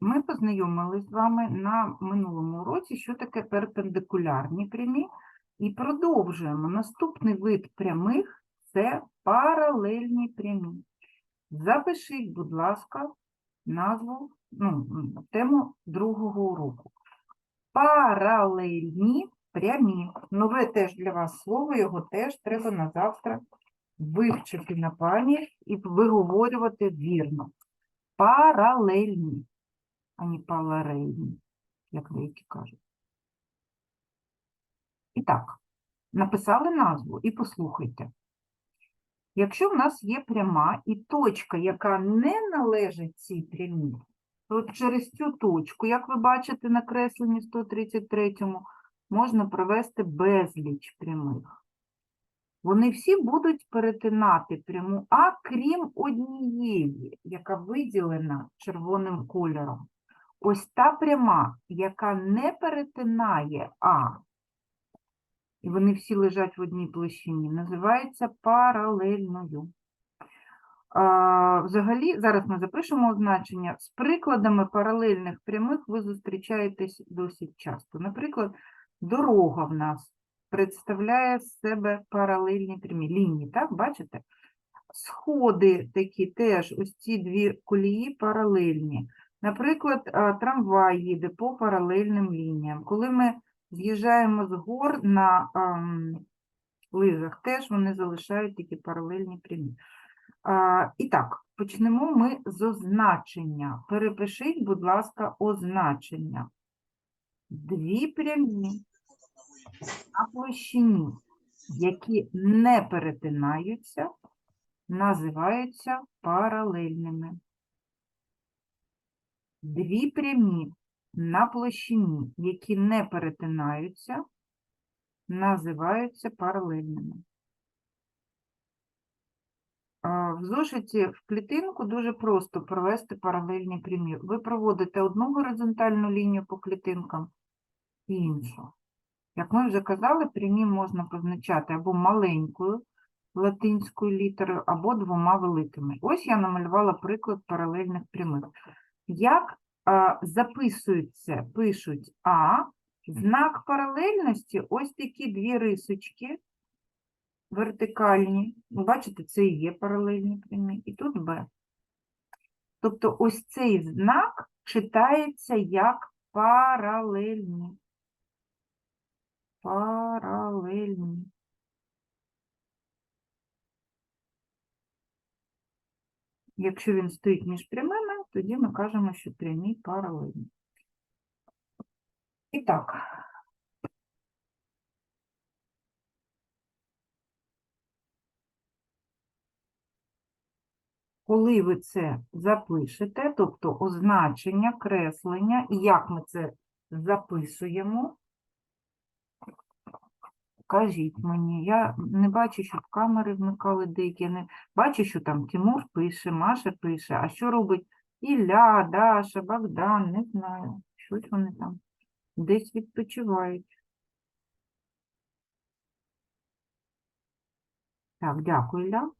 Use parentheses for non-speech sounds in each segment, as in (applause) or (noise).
Ми познайомились з вами на минулому уроці, що таке перпендикулярні прямі, і продовжуємо. Наступний вид прямих це паралельні прямі. Запишіть, будь ласка, назву, ну, тему другого уроку. Паралельні прямі. Нове теж для вас слово, його теж треба на завтра вивчити на пам'ять і виговорювати вірно. Паралельні, а не паралельні, як деякі кажуть. І так, написали назву і послухайте. Якщо в нас є пряма і точка, яка не належить цій прямій, то через цю точку, як ви бачите на кресленні 133, можна провести безліч прямих. Вони всі будуть перетинати пряму А, крім однієї, яка виділена червоним кольором. Ось та пряма, яка не перетинає А, і вони всі лежать в одній площині, називається паралельною. А, взагалі, зараз ми запишемо означення. З прикладами паралельних прямих ви зустрічаєтесь досить часто. Наприклад, дорога в нас представляє з себе паралельні прямі лінії, так, бачите? Сходи такі теж, ось ці дві колії паралельні. Наприклад, трамвай їде по паралельним лініям. Коли ми з'їжджаємо з гор на ам, лижах, теж вони залишають такі паралельні прямі. А, і так, почнемо ми з означення. Перепишіть, будь ласка, означення. Дві прямі на площині, які не перетинаються, називаються паралельними. Дві прямі на площині, які не перетинаються, називаються паралельними. В зошиті в клітинку дуже просто провести паралельні прямі. Ви проводите одну горизонтальну лінію по клітинкам і іншу. Як ми вже казали, прямі можна позначати або маленькою латинською літерою, або двома великими. Ось я намалювала приклад паралельних прямих. Як а, записуються, пишуть А, знак паралельності, ось такі дві рисочки вертикальні. Бачите, це і є паралельні прямі, і тут Б. Тобто ось цей знак читається як паралельні. Паралельні. Якщо він стоїть між прямими, тоді ми кажемо, що прямі паралельні. І так. Коли ви це запишете, тобто означення, креслення, і як ми це записуємо, Кажіть мені, я не бачу, щоб камери вмикали деякі, не бачу, що там Тимур пише, Маша пише, а що робить Ілля, Даша, Богдан, не знаю, щось вони там десь відпочивають. Так, дякую, Ілля.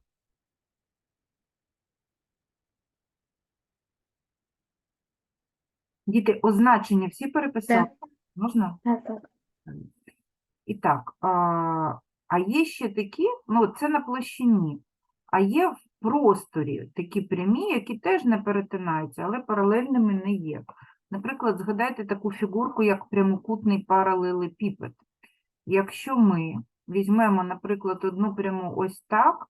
Діти, означення всі переписали? Можна? Так, так. І так, а, є ще такі, ну це на площині, а є в просторі такі прямі, які теж не перетинаються, але паралельними не є. Наприклад, згадайте таку фігурку, як прямокутний паралелепіпед. Якщо ми візьмемо, наприклад, одну пряму ось так,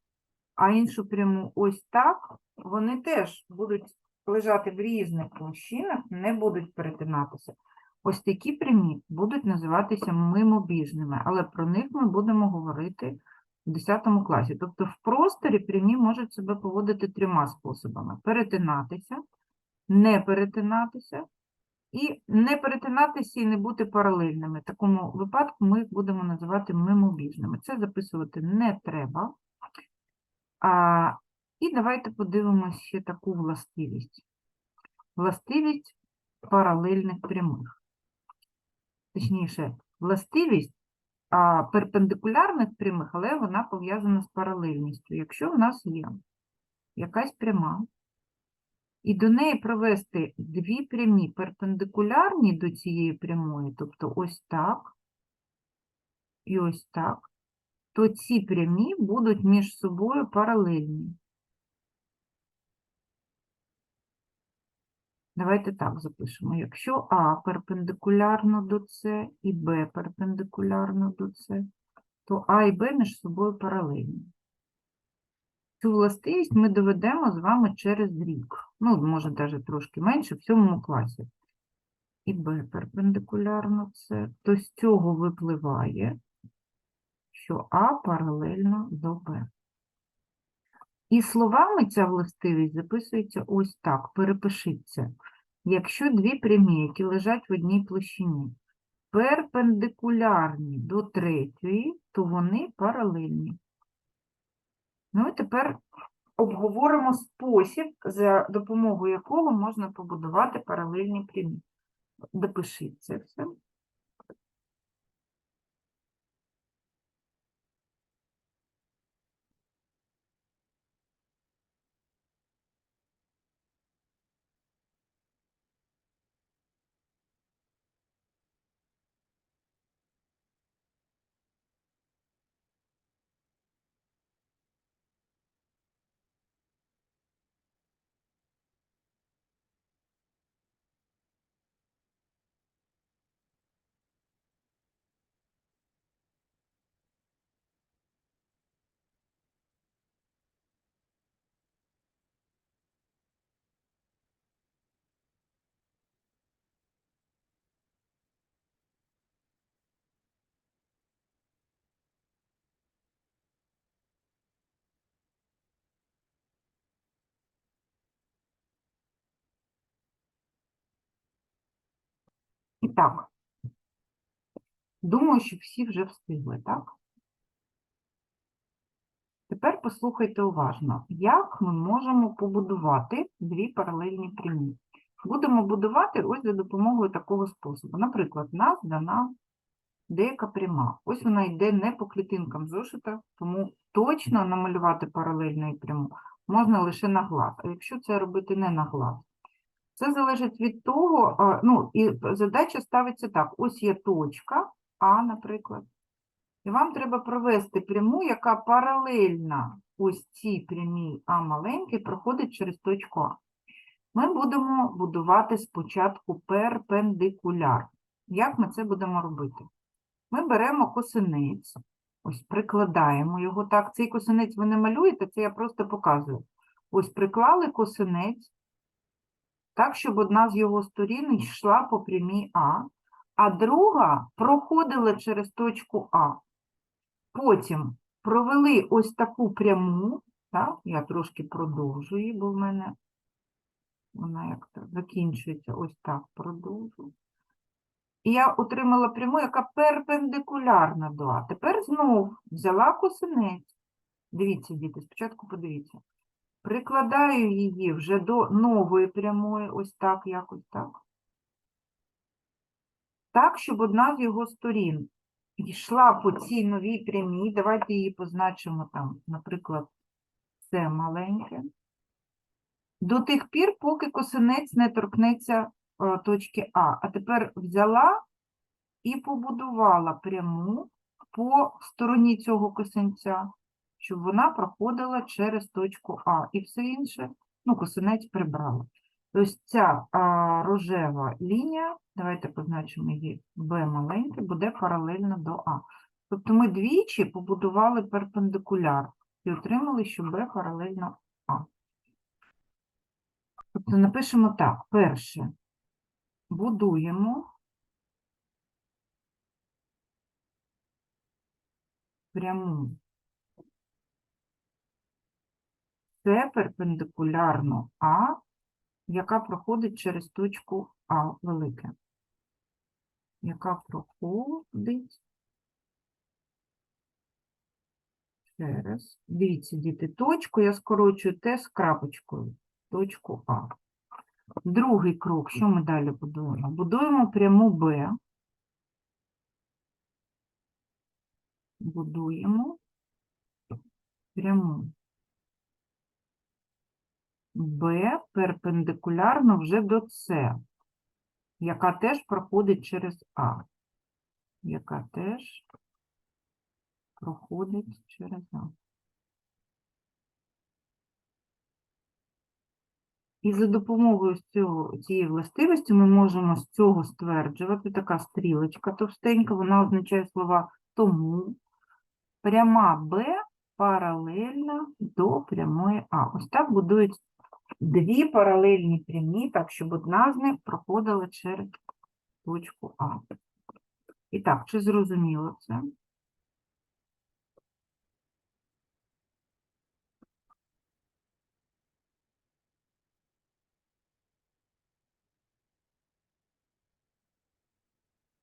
а іншу пряму ось так, вони теж будуть лежати в різних площинах, не будуть перетинатися. Ось такі прямі будуть називатися мимобіжними, але про них ми будемо говорити в 10 класі. Тобто в просторі прямі можуть себе поводити трьома способами: перетинатися, не перетинатися і не перетинатися і не бути паралельними. В такому випадку ми їх будемо називати мимобіжними. Це записувати не треба. А, і давайте подивимося ще таку властивість. Властивість паралельних прямих точніше, властивість а, перпендикулярних прямих, але вона пов'язана з паралельністю. Якщо в нас є якась пряма, і до неї провести дві прямі перпендикулярні до цієї прямої, тобто ось так і ось так, то ці прямі будуть між собою паралельні. Давайте так запишемо. Якщо А перпендикулярно до С і Б перпендикулярно до С, то А і Б між собою паралельні. Цю властивість ми доведемо з вами через рік. Ну, може, навіть трошки менше, в сьомому класі. І Б перпендикулярно С, то з цього випливає, що А паралельно до Б. І словами ця властивість записується ось так, перепишіть це. Якщо дві прямі, які лежать в одній площині, перпендикулярні до третьої, то вони паралельні. Ну і тепер обговоримо спосіб, за допомогою якого можна побудувати паралельні прямі. Допишіть це все. Так, думаю, що всі вже встигли, так? Тепер послухайте уважно, як ми можемо побудувати дві паралельні прямі. Будемо будувати ось за допомогою такого способу. Наприклад, нас дана деяка пряма. Ось вона йде не по клітинкам зошита, тому точно намалювати паралельну і пряму можна лише на глаз. А якщо це робити не на глаз, це залежить від того, ну, і задача ставиться так: ось є точка А, наприклад, і вам треба провести пряму, яка паралельна ось цій прямій А маленькій, проходить через точку А. Ми будемо будувати спочатку перпендикуляр. Як ми це будемо робити? Ми беремо косинець, ось прикладаємо його так. Цей косинець ви не малюєте, це я просто показую. Ось приклали косинець, так, щоб одна з його сторін йшла по прямій А, а друга проходила через точку А. Потім провели ось таку пряму, так, я трошки продовжую, її, бо в мене вона як закінчується ось так, продовжую. І я отримала пряму, яка перпендикулярна до А. Тепер знов взяла косинець. Дивіться, діти, спочатку подивіться. Прикладаю її вже до нової прямої, ось так, якось так. Так, щоб одна з його сторін йшла по цій новій прямій. Давайте її позначимо там, наприклад, це маленьке. До тих пір, поки косинець не торкнеться е, точки А. А тепер взяла і побудувала пряму по стороні цього косинця, щоб вона проходила через точку А. І все інше, ну, косинець прибрала. Ось ця а, рожева лінія, давайте позначимо її Б маленьке, буде паралельно до А. Тобто ми двічі побудували перпендикуляр і отримали, що Б паралельно А. Тобто напишемо так: перше, будуємо пряму. Це перпендикулярно А, яка проходить через точку А велике. Яка проходить через. Дивіться, діти, точку я скорочую Т з крапочкою. Точку А. Другий крок, що ми далі будуємо? Будуємо пряму Б. Будуємо пряму. Б перпендикулярно вже до С, яка теж проходить через А. Яка теж проходить через А. І за допомогою цього, цієї властивості ми можемо з цього стверджувати, така стрілочка товстенька, вона означає слова тому пряма Б паралельна до прямої А. Ось так будують дві паралельні прямі, так, щоб одна з них проходила через точку А. І так, чи зрозуміло це?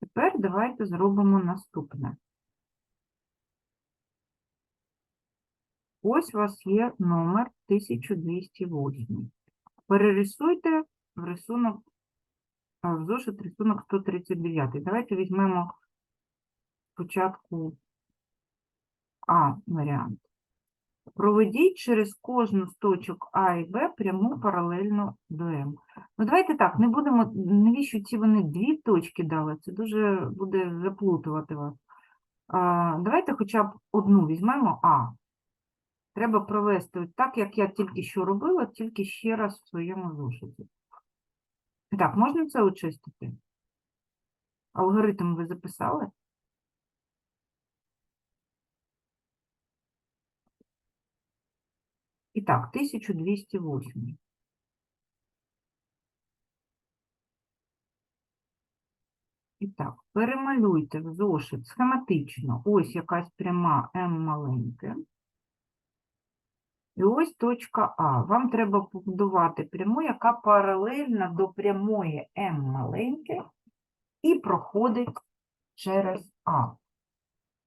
Тепер давайте зробимо наступне. Ось у вас є номер 1208. Перерисуйте в рисунок, в зошит рисунок 139. Давайте візьмемо спочатку А варіант. Проведіть через кожну з точок А і Б пряму паралельно до М. Ну, давайте так, не будемо, навіщо ці вони дві точки дали? Це дуже буде заплутувати вас. А, давайте хоча б одну візьмемо А. Треба провести так, як я тільки що робила, тільки ще раз в своєму зошиті. Так, можна це очистити? Алгоритм ви записали? І так, 1208. І так, перемалюйте в зошит схематично. Ось якась пряма М маленьке. І ось точка А. Вам треба побудувати пряму, яка паралельна до прямої М маленьке і проходить через А.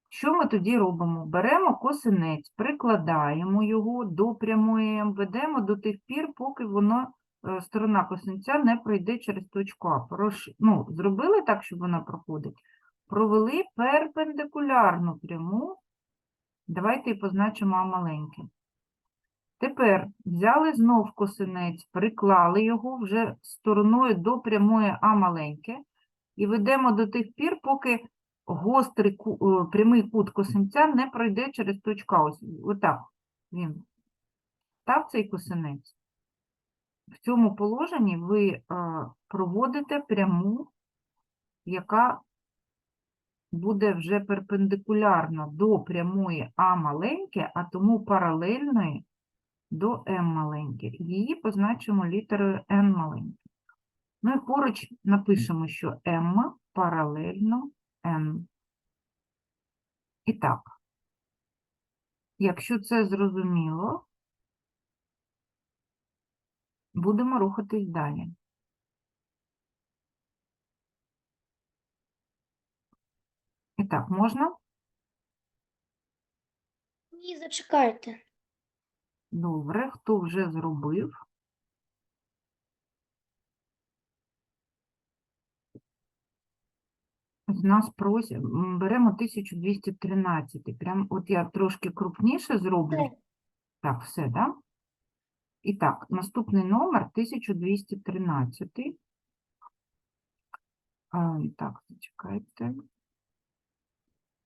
Що ми тоді робимо? Беремо косинець, прикладаємо його до прямої М, ведемо до тих пір, поки воно, е, сторона косинця не пройде через точку А. Прош... Ну, зробили так, щоб вона проходить. Провели перпендикулярну пряму. Давайте і позначимо А маленьке. Тепер взяли знов косинець, приклали його вже стороною до прямої А маленьке і ведемо до тих пір, поки гострий е, прямий кут косинця не пройде через точку. Ось Отак він став цей косинець. В цьому положенні ви е, проводите пряму, яка буде вже перпендикулярна до прямої А маленьке, а тому паралельної до М маленьке. Її позначимо літерою N маленьке. Ну і поруч напишемо, що М паралельно N. І так, якщо це зрозуміло, будемо рухатись далі. І так, можна? Ні, зачекайте. Добре, хто вже зробив? З нас просять, беремо 1213. Прям от я трошки крупніше зроблю. Все. Так, все, да? І так, наступний номер 1213. А, так, зачекайте.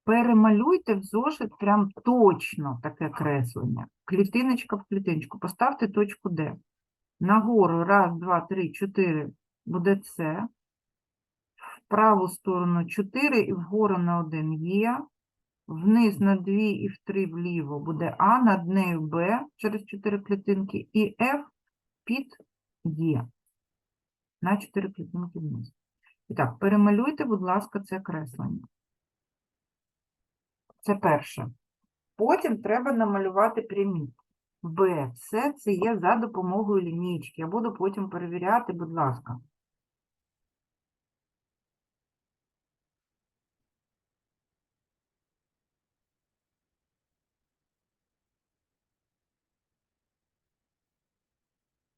Перемалюйте в зошит прям точно таке креслення. Клітиночка в клітиночку. Поставте точку Д. Нагору раз, два, три, чотири буде С. В праву сторону 4 і вгору на 1 є. Вниз на 2 і в 3 вліво буде А, над нею Б через 4 клітинки і F під Є. На 4 клітинки вниз. І так, перемалюйте, будь ласка, це креслення. Це перше. Потім треба намалювати прямі. Б. Все це є за допомогою лінійки. Я буду потім перевіряти, будь ласка.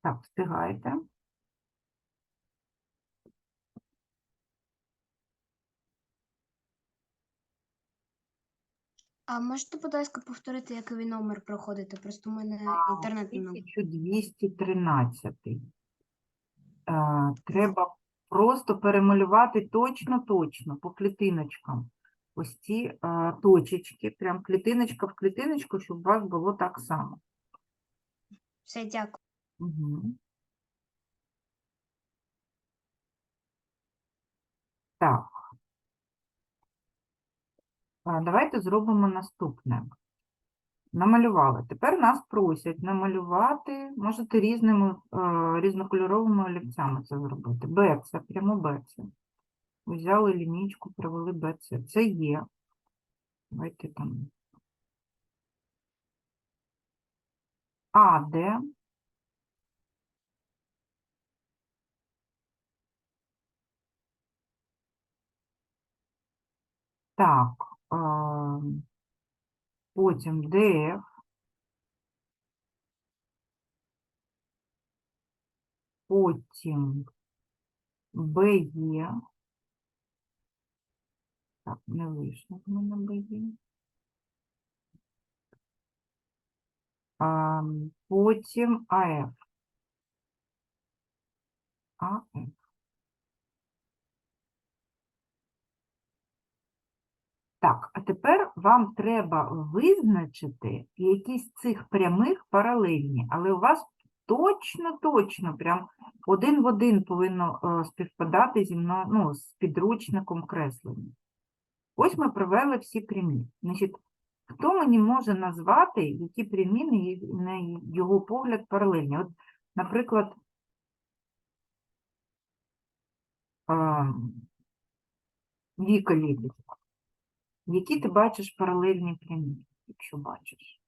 Так, встигаєте. А можете, будь ласка, повторити, який ви номер проходите? Просто у мене інтернет не 1213. Е, Треба просто перемалювати точно-точно по клітиночкам. Ось ці е, точечки, прям клітиночка в клітиночку, щоб у вас було так само. Все, дякую. Угу. Так. А, Давайте зробимо наступне. Намалювали. Тепер нас просять намалювати, можете різними, е, різнокольоровими олівцями це зробити. БЦ, прямо БЦ. Взяли лінійку, провели БЦ. Це є. Давайте там. АД. Так, а, потім ДФ. Потім БЕ. Так, не вийшло в мене. А, потім АФ. АФ. Так, а тепер вам треба визначити якісь цих прямих паралельні, але у вас точно-точно, прям один в один повинно е, співпадати зі мною, ну, з підручником креслення. Ось ми провели всі прямі. Значить, хто мені може назвати, які прямі на його погляд паралельні? От, наприклад, ем, Віка Лібідь. Які ти бачиш паралельні прямі, якщо бачиш?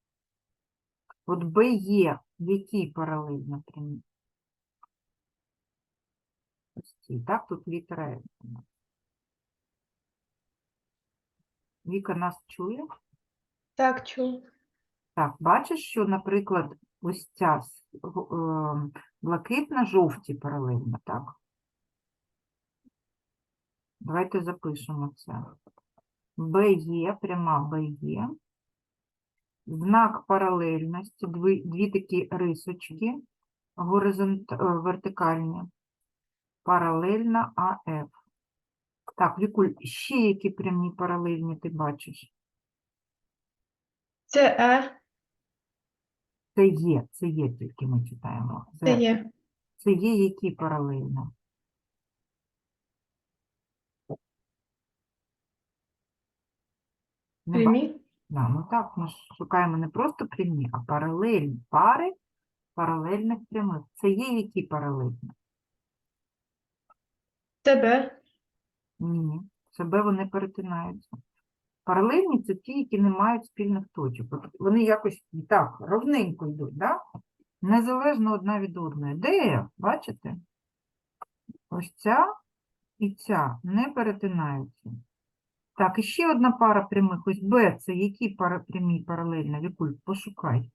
От БЕ, які паралельні прямі? Ось ці, так, тут літера у нас. Віка нас чує? Так, чую. Так, бачиш, що, наприклад, ось ця е, блакитна жовті паралельно, так? Давайте запишемо це. БЕ, пряма БЕ. Знак паралельності, дві, дві такі рисочки, горизонт, е, вертикальні. Паралельна АФ. Так, Вікуль, ще які прямі паралельні ти бачиш? Це Е, Це є, це є тільки ми читаємо. це є. Це є які паралельно? Не ба- Прямі. Да, ну так, ми ж шукаємо не просто прямі, а паралельні пари паралельних прямих. Це є які паралельні? Тебе. Ні, себе вони перетинаються. Паралельні це ті, які не мають спільних точок. От вони якось і так ровненько йдуть, да? незалежно одна від одної. Де, бачите? Ось ця і ця не перетинаються. Так, і ще одна пара прямих. Ось Б це які пара прямі паралельно? Вікуль, пошукай.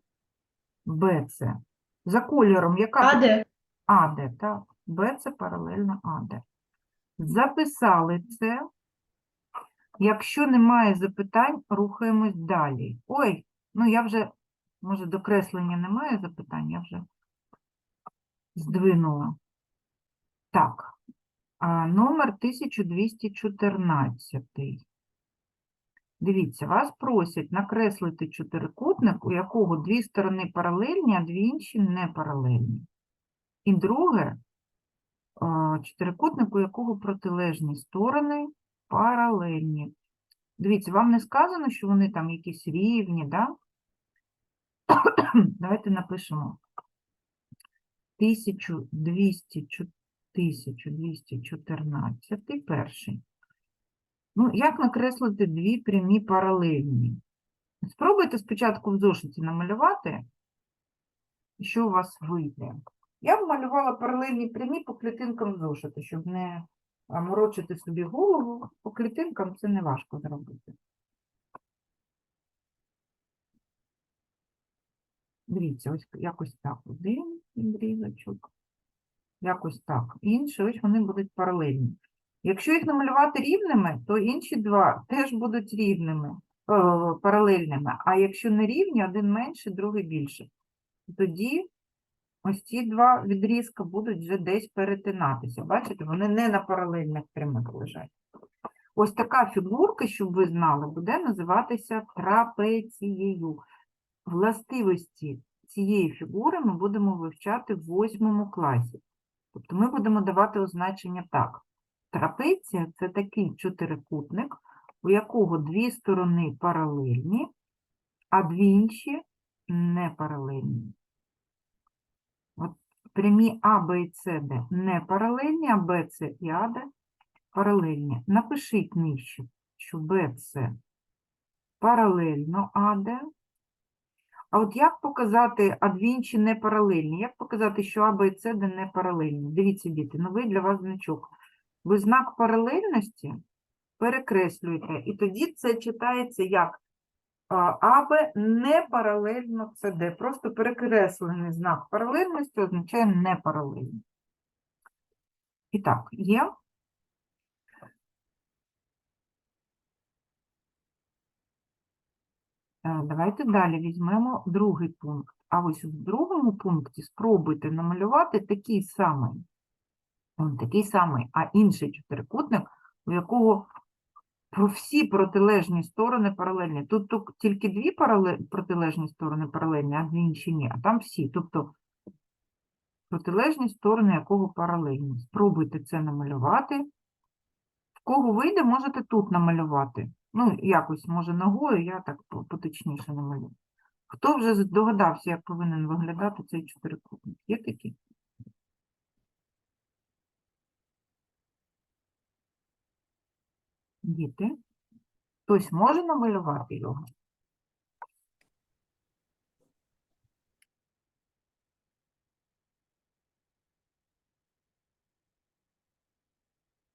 Б це. За кольором, яка? Аде. АД, так. Б це паралельно АД. Записали це. Якщо немає запитань, рухаємось далі. Ой, ну я вже, може, до креслення немає запитань, я вже здвинула. Так, а, номер 1214. Дивіться, вас просять накреслити чотирикутник, у якого дві сторони паралельні, а дві інші не паралельні. І друге, чотирикутник, у якого протилежні сторони паралельні. Дивіться, вам не сказано, що вони там якісь рівні, да? (coughs) Давайте напишемо 1200, 1214, перший. Ну, як накреслити дві прямі паралельні? Спробуйте спочатку в зошиті намалювати, що у вас вийде. Я б малювала паралельні прямі по клітинкам зошиту, щоб не морочити собі голову. По клітинкам це не важко зробити. Дивіться, ось якось так. Один відрізочок. Якось так. Інші, ось вони будуть паралельні. Якщо їх намалювати рівними, то інші два теж будуть рівними. паралельними, а якщо не рівні, один менше, другий більше. Тоді ось ці два відрізка будуть вже десь перетинатися. Бачите, вони не на паралельних прямих лежать. Ось така фігурка, щоб ви знали, буде називатися трапецією. Властивості цієї фігури ми будемо вивчати в восьмому класі. Тобто ми будемо давати означення так. Трапеція – це такий чотирикутник, у якого дві сторони паралельні, а дві інші не паралельні. От прямі А, Б і С, Д не паралельні, а Б, С і А, Д паралельні. Напишіть нижче, що Б, С паралельно АД. А от як показати, а дві інші не паралельні? Як показати, що А, Б і С, Д не паралельні? Дивіться, діти, новий для вас значок. Ви знак паралельності перекреслюєте, і тоді це читається як АБ не паралельно СД. Просто перекреслений знак паралельності означає не паралельно. І так, є. Е, Давайте далі візьмемо другий пункт. А ось в другому пункті спробуйте намалювати такий самий, он такий самий, а інший чотирикутник, у якого про всі протилежні сторони паралельні. Тут тук- тільки дві парале- протилежні сторони паралельні, а дві інші ні, а там всі. Тобто протилежні сторони якого паралельні. Спробуйте це намалювати. В кого вийде, можете тут намалювати. Ну, якось, може, ногою, я так поточніше намалюю. Хто вже здогадався, як повинен виглядати цей чотирикутник? Є такі? Діти? Хтось може намалювати його?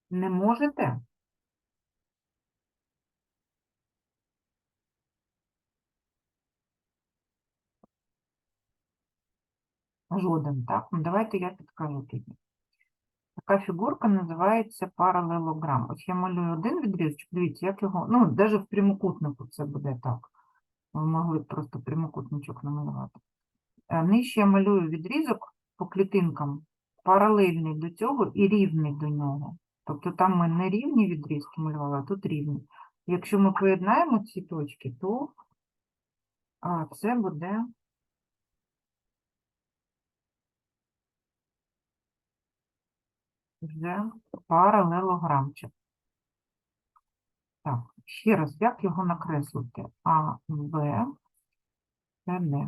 Не можете? Жоден, так? Ну, давайте я підкажу тоді. Така фігурка називається паралелограм. Ось я малюю один відрізочок, дивіться, як його, ну, навіть в прямокутнику це буде так. Ви могли б просто прямокутничок намалювати. Е, Нижче я малюю відрізок по клітинкам, паралельний до цього і рівний до нього. Тобто там ми не рівні відрізки малювали, а тут рівні. Якщо ми поєднаємо ці точки, то це буде вже паралелограмчик. Так, ще раз, як його накреслити? А, Б, Д.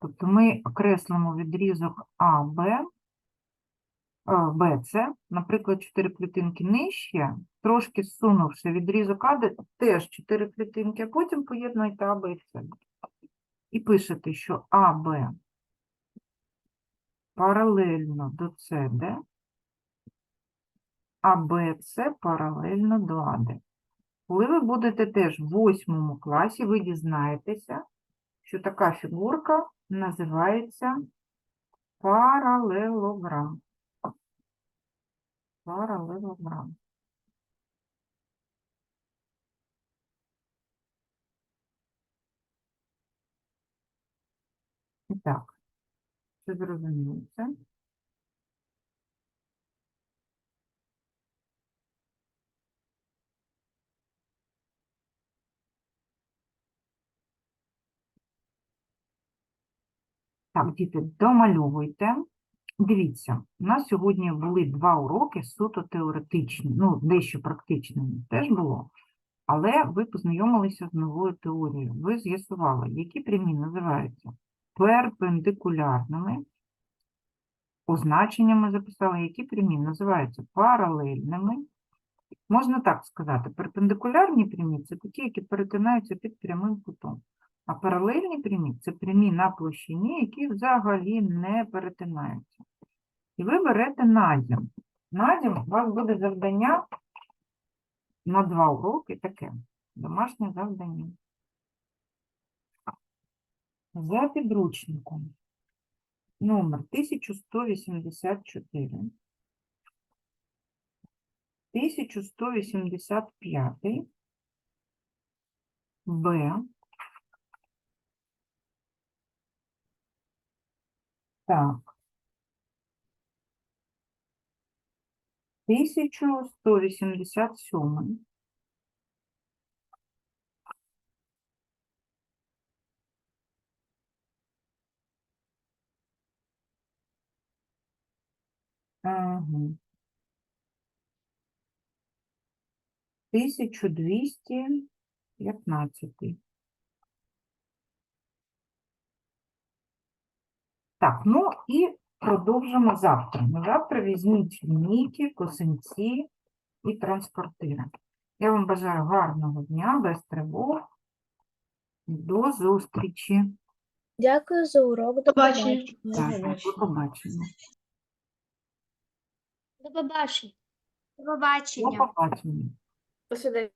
Тобто ми окреслимо відрізок А, Б, Б, С, наприклад, 4 клітинки нижче, трошки зсунувши відрізок А, теж 4 клітинки, а потім поєднуйте А, Б і С. І пишете, що А, Б паралельно до СД, а БЦ паралельно до АД. Коли ви будете теж в восьмому класі, ви дізнаєтеся, що така фігурка називається паралелограм. Паралелограм. Так, це зрозуміло це? Так, діти, домальовуйте. Дивіться, у нас сьогодні були два уроки суто теоретичні, ну, дещо практичними теж було, але ви познайомилися з новою теорією. Ви з'ясували, які прямі називаються перпендикулярними, означеннями записали, які прямі називаються паралельними. Можна так сказати, перпендикулярні прямі це такі, які перетинаються під прямим кутом. А паралельні прямі це прямі на площині, які взагалі не перетинаються. І ви берете надім. Надім у вас буде завдання на два уроки таке. Домашнє завдання. За підручником. Номер 1184. 1185 Б. Так. 1187. Угу. 1215. Так, ну і продовжимо завтра. На завтра візьміть лінійки, косинці і транспортири. Я вам бажаю гарного дня, без тривог. До зустрічі. Дякую за урок. До Побачення. побачення. До побачення. До побачення. До До побачення. побачення. До свидання.